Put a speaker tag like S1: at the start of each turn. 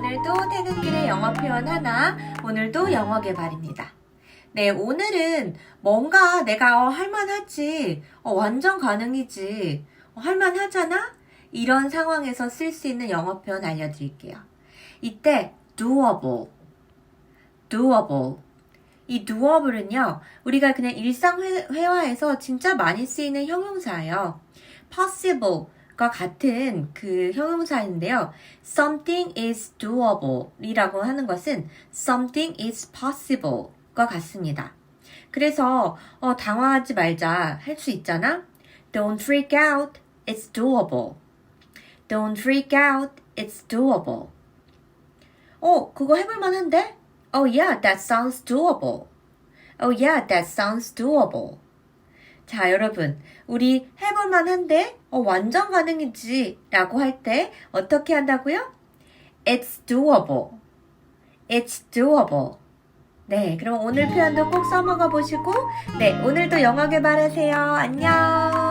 S1: 오늘도 퇴근길에 영어 표현 하나, 오늘도 영어 개발입니다. 네, 오늘은 뭔가 내가 어, 할만하지, 어, 완전 가능이지, 어, 할만하잖아? 이런 상황에서 쓸 수 있는 영어 표현 알려드릴게요. 이때 doable, doable. 이 doable은요, 우리가 그냥 일상 회, 회화에서 진짜 많이 쓰이는 형용사예요. possible 과 같은 그 형용사인데요. something is doable 이라고 하는 것은 something is possible 과 같습니다. 그래서 어, 당황하지 말자 할 수 있잖아. Don't freak out. It's doable. Don't freak out. It's doable. 어, 그거 해볼 만한데? Oh yeah, that sounds doable. Oh yeah, that sounds doable. 자, 여러분. 우리 해볼 만 한데? 어, 완전 가능이지. 라고 할 때 어떻게 한다고요? It's doable. It's doable. 네, 그럼 오늘 표현도 꼭 써먹어 보시고, 네, 오늘도 영어 개발하세요. 안녕!